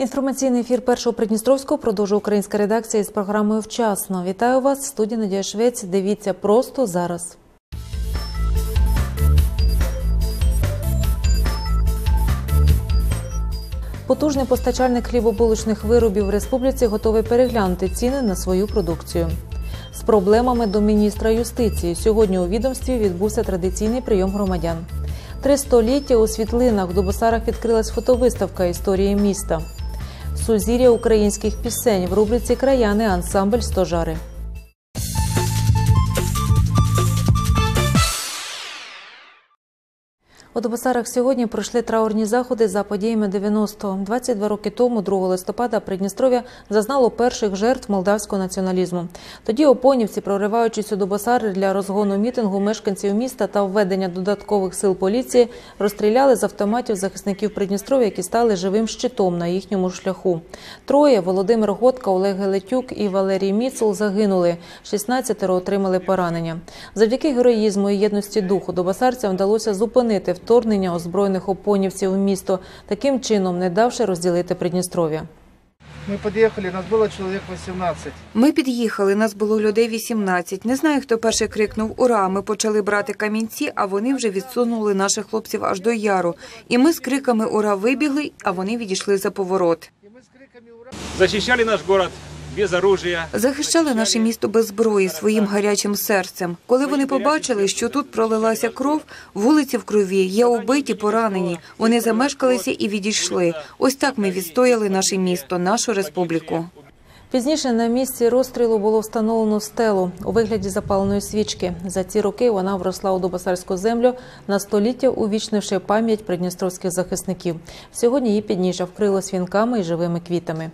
Інформаційний ефір першого Придністровського продовжує українська редакція із програмою Вчасно. Вітаю вас, студія Надія Швець. Дивіться просто зараз. Потужний постачальник хлібобулочних виробів в республіці готовий переглянути ціни на свою продукцію. З проблемами до міністра юстиції сьогодні у відомстві відбувся традиційний прийом громадян. Три століття у світлинах в Дубосарах відкрилась фотовиставка історії міста. Сузір'я українських пісень в рубриці Краяни ансамбль Стожари. У Дубосарах сьогодні пройшли траурні заходи за подіями 90-го. 22 роки тому, 2 листопада, Придністров'я зазнало перших жертв молдавського націоналізму. Тоді опонівці, прориваючись у Дубосари для розгону мітингу мешканців міста та введення додаткових сил поліції, розстріляли з автоматів захисників Придністров'я, які стали живим щитом на їхньому шляху. Троє Володимир Готка, Олег Гелетюк і Валерій Міцул загинули. 16 отримали поранення. Завдяки героїзму і єдності духу Дубосарцям вдалося зупинити вторгнення озброєних опонівців в місто, таким чином не давши розділити Придністров'я. Ми під'їхали, нас було чоловік 18. Ми під'їхали, нас було людей 18. Не знаю, хто перший крикнув Ура! Ми почали брати камінці, а вони вже відсунули наших хлопців аж до яру. І ми з криками Ура вибігли, а вони відійшли за поворот. І ми з криками «Ура!» наш город. Захищали наше місто без зброї своїм гарячим серцем. Коли вони побачили, що тут пролилася кров, вулиці в крові, є убиті, поранені. Вони замешкалися і відійшли. Ось так ми відстояли наше місто, нашу республіку. Пізніше на місці розстрілу було встановлено стелу у вигляді запаленої свічки. За ці роки вона вросла у Дубосарську землю на століття, увічнивши пам'ять придністровських захисників. Сьогодні її підніжжя вкрилось вінками і живими квітами.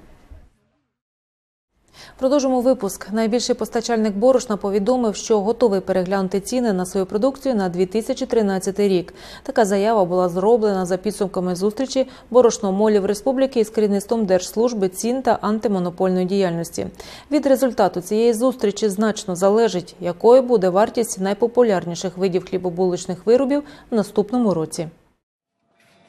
Продовжимо випуск. Найбільший постачальник борошна повідомив, що готовий переглянути ціни на свою продукцію на 2013 рік. Така заява була зроблена за підсумками зустрічі борошномолів республіки із керівництвом Держслужби цін та антимонопольної діяльності. Від результату цієї зустрічі значно залежить, якою буде вартість найпопулярніших видів хлібобулочних виробів в наступному році.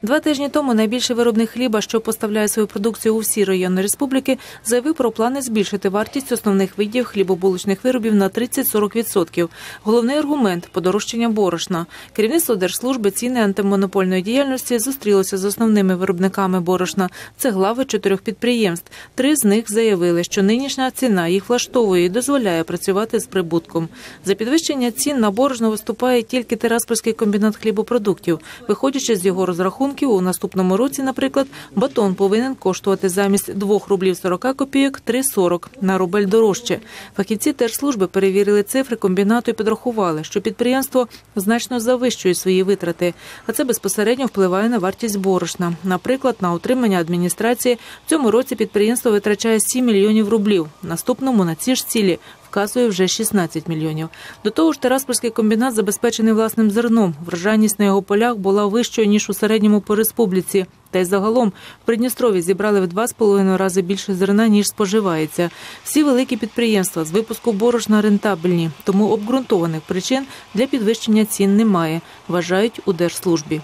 Два тижні тому найбільший виробник хліба, що поставляє свою продукцію у всі райони республіки, заявив про плани збільшити вартість основних видів хлібобулочних виробів на 30-40%. Головний аргумент подорожчання борошна. Керівництво Держслужби ціни антимонопольної діяльності зустрілося з основними виробниками борошна. Це глави чотирьох підприємств. Три з них заявили, що нинішня ціна їх влаштовує і дозволяє працювати з прибутком. За підвищення цін на борошно виступає тільки Тераспольський комбінат хлібопродуктів, виходячи з його розрахунків у наступному році, наприклад, батон повинен коштувати замість 2 рублів 40 копійок 3,40 на рубль дорожче. Фахівці Держслужби перевірили цифри комбінату і підрахували, що підприємство значно завищує свої витрати, а це безпосередньо впливає на вартість борошна. Наприклад, на утримання адміністрації в цьому році підприємство витрачає 7 мільйонів рублів. Наступному на ці ж цілі вказує вже 16 мільйонів. До того ж, Тераспольський комбінат забезпечений власним зерном. Врожайність на його полях була вищою ніж у середньому по республіці. Та й загалом в Придністрові зібрали в 2,5 рази більше зерна ніж споживається. Всі великі підприємства з випуску борошна рентабельні, тому обґрунтованих причин для підвищення цін немає. Вважають у держслужбі.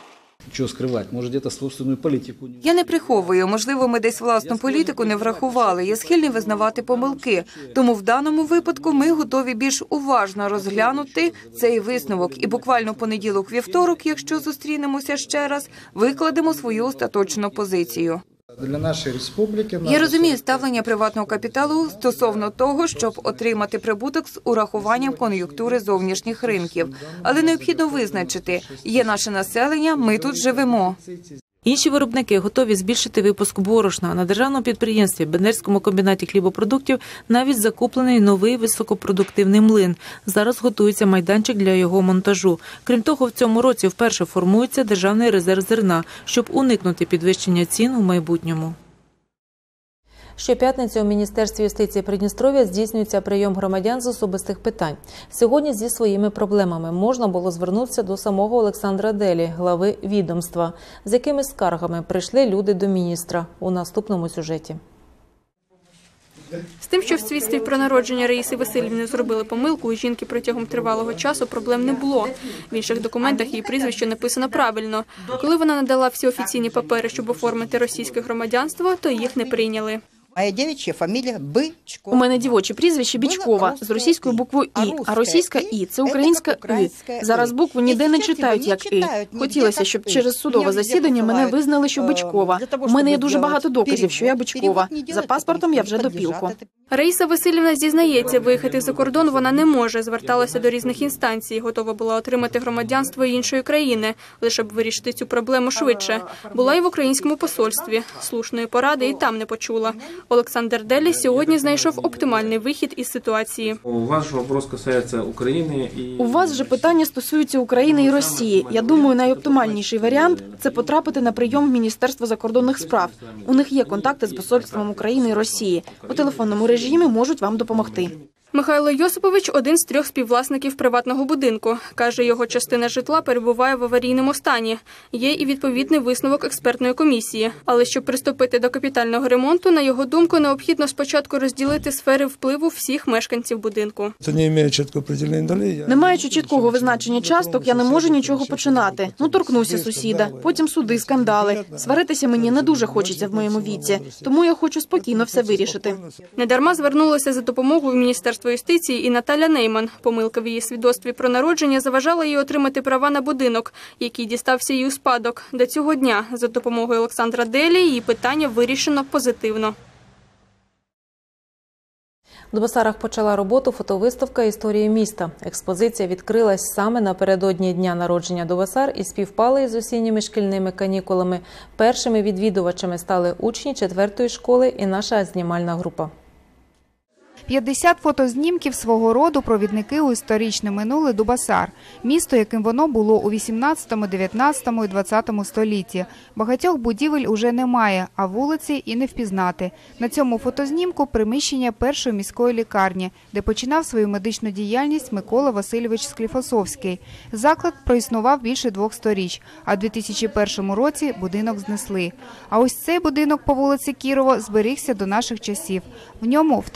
Что скривати? Може, десь собственну політику. Я не приховую. Можливо, ми десь власну політику не врахували. Я схильний визнавати помилки. Тому в даному випадку ми готові більш уважно розглянути цей висновок. І буквально в понеділок, вівторок, якщо зустрінемося ще раз, викладемо свою остаточну позицію. Для нашої республіки Я розумію ставлення приватного капіталу стосовно того, щоб отримати прибуток з урахуванням кон'юнктури зовнішніх ринків, але необхідно визначити, є наше населення, ми тут живемо. Інші виробники готові збільшити випуск борошна. На державному підприємстві Бендерському комбінаті хлібопродуктів навіть закуплений новий високопродуктивний млин. Зараз готується майданчик для його монтажу. Крім того, в цьому році вперше формується державний резерв зерна, щоб уникнути підвищення цін у майбутньому. Щоп'ятниці у Міністерстві юстиції Придністров'я здійснюється прийом громадян з особистих питань. Сьогодні зі своїми проблемами можна було звернутися до самого Олександра Делі, глави відомства, з якими скаргами прийшли люди до міністра у наступному сюжеті. З тим, що в свідстві про народження Раїси Васильівни зробили помилку, у жінки протягом тривалого часу проблем не було. В інших документах її прізвище написано правильно. Коли вона надала всі офіційні папери, щоб оформити російське громадянство, то їх не прийняли. Моя девичья фамилия Бычкова. У мене дівоче прізвище Бічкова з російською буквою І, а російська І це українська І. Зараз букву ніде не читають як І. Хотілося, щоб через судове засідання мене визнали, що Бичкова. У мене є дуже багато доказів, що я Бичкова. За паспортом я вже допілку. Раїса Васильівна зізнається, виїхати за кордон вона не може. Зверталася до різних інстанцій, готова була отримати громадянство іншої країни, лише б вирішити цю проблему швидше. Була і в українському посольстві. Слушної поради і там не почула. Олександр Делі сьогодні знайшов оптимальний вихід із ситуації. Ваш вопрос касается України. У вас же питання стосується України і Росії. Я думаю, найоптимальніший варіант це потрапити на прийом в Міністерство закордонних справ. У них є контакти з посольством України і Росії. У телефонному режимі можуть вам допомогти. Михайло Йосипович один з трьох співвласників приватного будинку. Каже, його частина житла перебуває в аварійному стані. Є і відповідний висновок експертної комісії. Але щоб приступити до капітального ремонту, на його думку, необхідно спочатку розділити сфери впливу всіх мешканців будинку. Це не має чіткого. Не маючи чіткого визначення часток, я не можу нічого починати. Ну торкнуся сусіда, потім суди, скандали. Сваритися мені не дуже хочеться в моєму віці, тому я хочу спокійно все вирішити. Недарма звернулася за допомогою в Міністерство юстиції і Наталя Нейман. Помилка в її свідоцтві про народження заважала їй отримати права на будинок, який дістався їй у спадок. До цього дня за допомогою Олександра Делі її питання вирішено позитивно. В Дубасарах почала роботу фотовиставка історії міста. Експозиція відкрилась саме напередодні дня народження Дубасар і співпали із осінніми шкільними канікулами. Першими відвідувачами стали учні четвертої школи і наша знімальна група. 50 фотознімків свого роду провідники у історичне минуле Дубасар, місто, яким воно було у 18, 19 і 20 столітті. Багатьох будівель уже немає, а вулиці і не впізнати. На цьому фотознімку приміщення першої міської лікарні, де починав свою медичну діяльність Микола Васильович Скліфосовський. Заклад проіснував більше двох сторіч, а в 2001 році будинок знесли. А ось цей будинок по вулиці Кірова зберігся до наших часів. В ньому в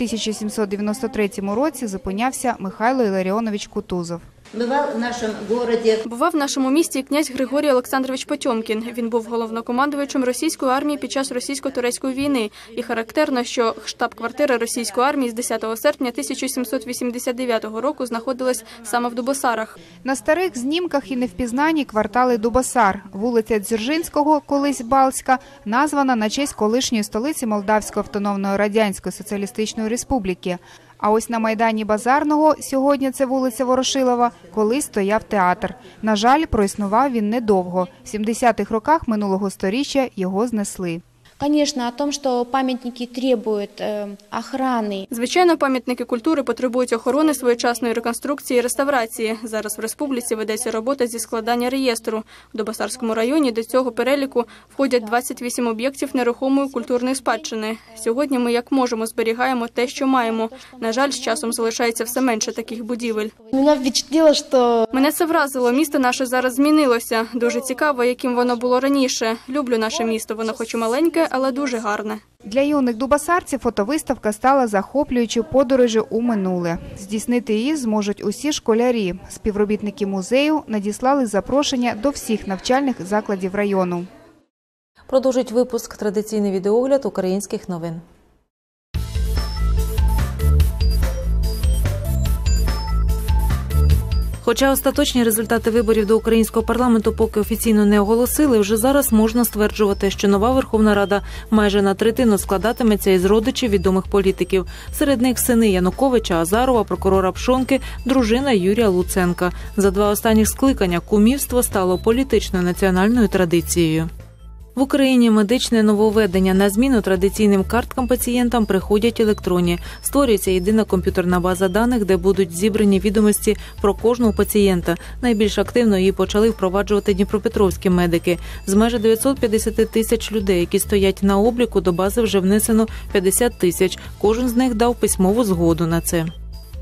1793 році зупинявся Михайло Іларіонович Кутузов. Бывал в нашем городе. Бував в нашому місті князь Григорій Олександрович Потьомкін. Він був головнокомандувачем російської армії під час російсько-турецької війни. І характерно, що штаб-квартира російської армії з 10 серпня 1789 року знаходилась саме в Дубосарах. На старих знімках і невпізнані квартали Дубосар. Вулиця Дзержинського, колись Балська, названа на честь колишньої столиці Молдавської автономної радянської соціалістичної республіки. А ось на майдані Базарного, сьогодні це вулиця Ворошилова, колись стояв театр. На жаль, проіснував він недовго. В 70-х роках минулого сторіччя його знесли. Конечно, о том, что памятники требуют э, охраны. Звичайно, пам'ятники культури потребують охорони своєчасної реконструкції і реставрації. Зараз в республіці ведеться робота зі складання реєстру. В Добасарському районі до цього переліку входять 28 об'єктів нерухомої культурної спадщини. Сьогодні ми як можемо зберігаємо те, що маємо. На жаль, з часом залишається все менше таких будівель. Меня впечатлило, что Мене це вразило. Місто наше зараз змінилося. Дуже цікаво, яким воно було раніше. Люблю наше місто. Воно хоч і маленьке, але дуже гарне. Для юних дубасарців фотовиставка стала захоплюючою подорожю у минуле. Здійснити її зможуть усі школярі. Співробітники музею надіслали запрошення до всіх навчальних закладів району. Продовжить випуск традиційний відеогляд українських новин. Хоча остаточні результати виборів до українського парламенту поки офіційно не оголосили, вже зараз можна стверджувати, що нова Верховна Рада майже на третину складатиметься із родичів відомих політиків. Серед них сини Януковича, Азарова, прокурора Пшонки, дружина Юрія Луценка. За два останніх скликання кумівство стало політичною національною традицією. В Україні медичне нововведення на зміну традиційним карткам пацієнтам приходять електронні. Створюється єдина комп'ютерна база даних, де будуть зібрані відомості про кожного пацієнта. Найбільш активно її почали впроваджувати дніпропетровські медики. З майже 950 тисяч людей, які стоять на обліку, до бази вже внесено 50 тисяч. Кожен з них дав письмову згоду на це.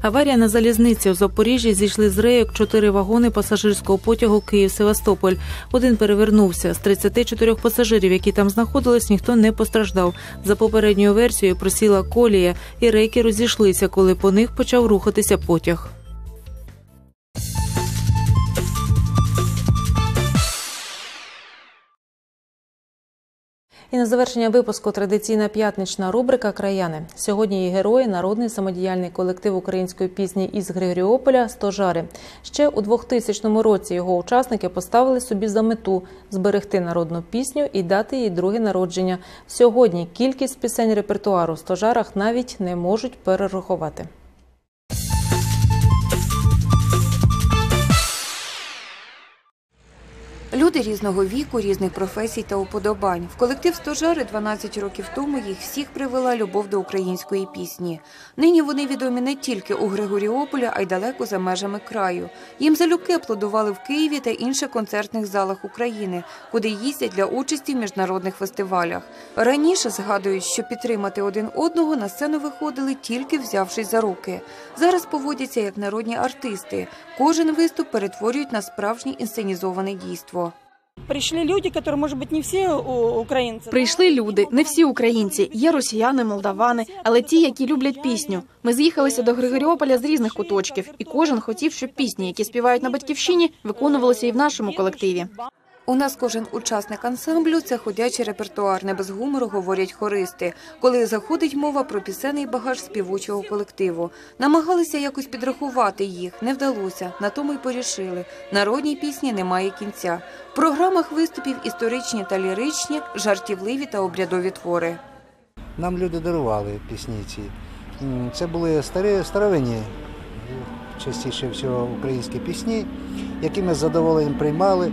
Аварія на залізниці у Запоріжжі зійшли з рейок чотири вагони пасажирського потягу Київ-Севастополь. Один перевернувся. З 34 пасажирів, які там знаходились, ніхто не постраждав. За попередньою версією просіла колія, і рейки розійшлися, коли по них почав рухатися потяг. І на завершення випуску традиційна п'ятнична рубрика Краяни. Сьогодні її герої народний самодіяльний колектив української пісні із Григоріополя Стожари. Ще у 2000 році його учасники поставили собі за мету зберегти народну пісню і дати їй друге народження. Сьогодні кількість пісень репертуару в стожарах навіть не можуть перерахувати. Люди різного віку, різних професій та уподобань. В колектив «Стожари» 12 років тому їх всіх привела любов до української пісні. Нині вони відомі не тільки у Григоріополі, а й далеко за межами краю. Їм залюбки аплодували в Києві та інших концертних залах України, куди їздять для участі в міжнародних фестивалях. Раніше згадують, що підтримати один одного на сцену виходили тільки взявшись за руки. Зараз поводяться як народні артисти. Кожен виступ перетворюють на справжнє інсценізоване дійство. Прийшли люди, які, може бути, не всі українці. Прийшли люди, не всі українці. Є росіяни, молдавани, але ті, які люблять пісню. Ми з'їхалися до Григоріополя з різних куточків, і кожен хотів, щоб пісні, які співають на батьківщині, виконувалися і в нашому колективі. У нас кожен учасник ансамблю це ходячий репертуар, не без гумору говорять хористи, коли заходить мова про пісенний багаж співучого колективу. Намагалися якось підрахувати їх, не вдалося, на тому й порішили. Народній пісні немає кінця. В програмах виступів історичні та ліричні, жартівливі та обрядові твори. Нам люди дарували пісні ці. Це були старі, старовинні, частіше всього українські пісні, які ми з задоволенням приймали.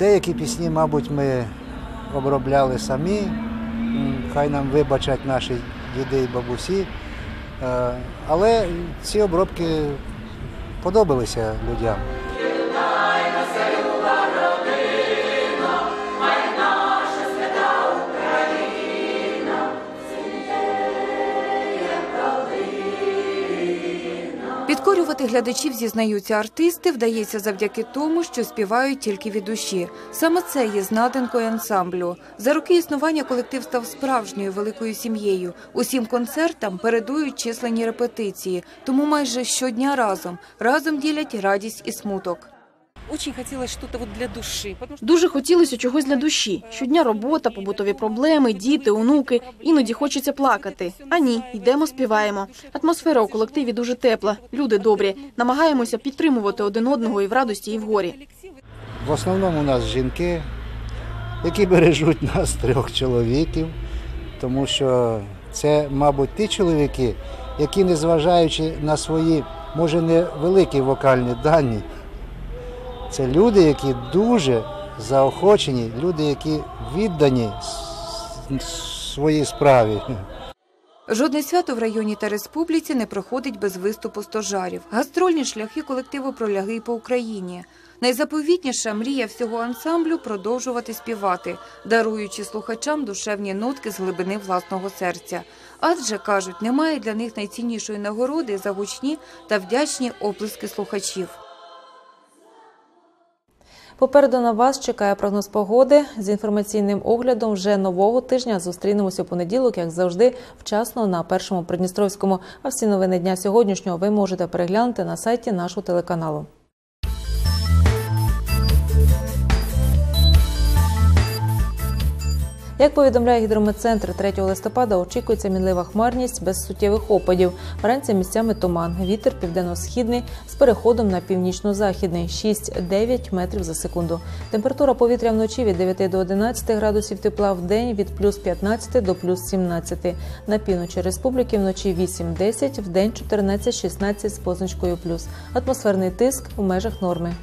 Деякі пісні, мабуть, ми обробляли самі. Хай нам вибачать наші діди і бабусі. Е, Але ці обробки подобалися людям. Підкорювати глядачів, зізнаються артисти, вдається завдяки тому, що співають тільки від душі. Саме це є знаденкою ансамблю. За роки існування колектив став справжньою великою сім'єю. Усім концертам передують численні репетиції, тому майже щодня разом разом ділять радість і смуток. Очень хотілося щось вот для душі. Дуже хотілося чогось для душі. Щодня робота, побутові проблеми, діти, онуки. Іноді хочеться плакати. А ні, йдемо, співаємо. Атмосфера у колективі дуже тепла. Люди добрі. Намагаємося підтримувати один одного і в радості, і в горі. В основному у нас жінки, які бережуть нас трьох чоловіків, тому що це, мабуть, ті чоловіки, які, незважаючи на свої, може, невеликі вокальні дані, це люди, які дуже заохочені, люди, які віддані своїй справі. Жодне свято в районі та республіці не проходить без виступу стожарів. Гастрольні шляхи колективу пролягли по Україні. Найзаповітніша мрія всього ансамблю продовжувати співати, даруючи слухачам душевні нотки з глибини власного серця. Адже кажуть, немає для них найціннішої нагороди за гучні та вдячні оплески слухачів. Попереду на вас чекає прогноз погоди з інформаційним оглядом вже нового тижня. Зустрінемося у понеділок, як завжди, вчасно на першому Придністровському. А всі новини дня сьогоднішнього ви можете переглянути на сайті нашого телеканалу. Як повідомляє гідрометцентр, 3 листопада очікується мінлива хмарність без суттєвих опадів. Вранці місцями туман. Вітер південно-східний з переходом на північно-західний 6-9 метрів за секунду. Температура повітря вночі від 9 до 11 градусів тепла в день від плюс 15 до плюс 17. На півночі республіки вночі 8-10, в день 14-16 з позначкою плюс. Атмосферний тиск у межах норми.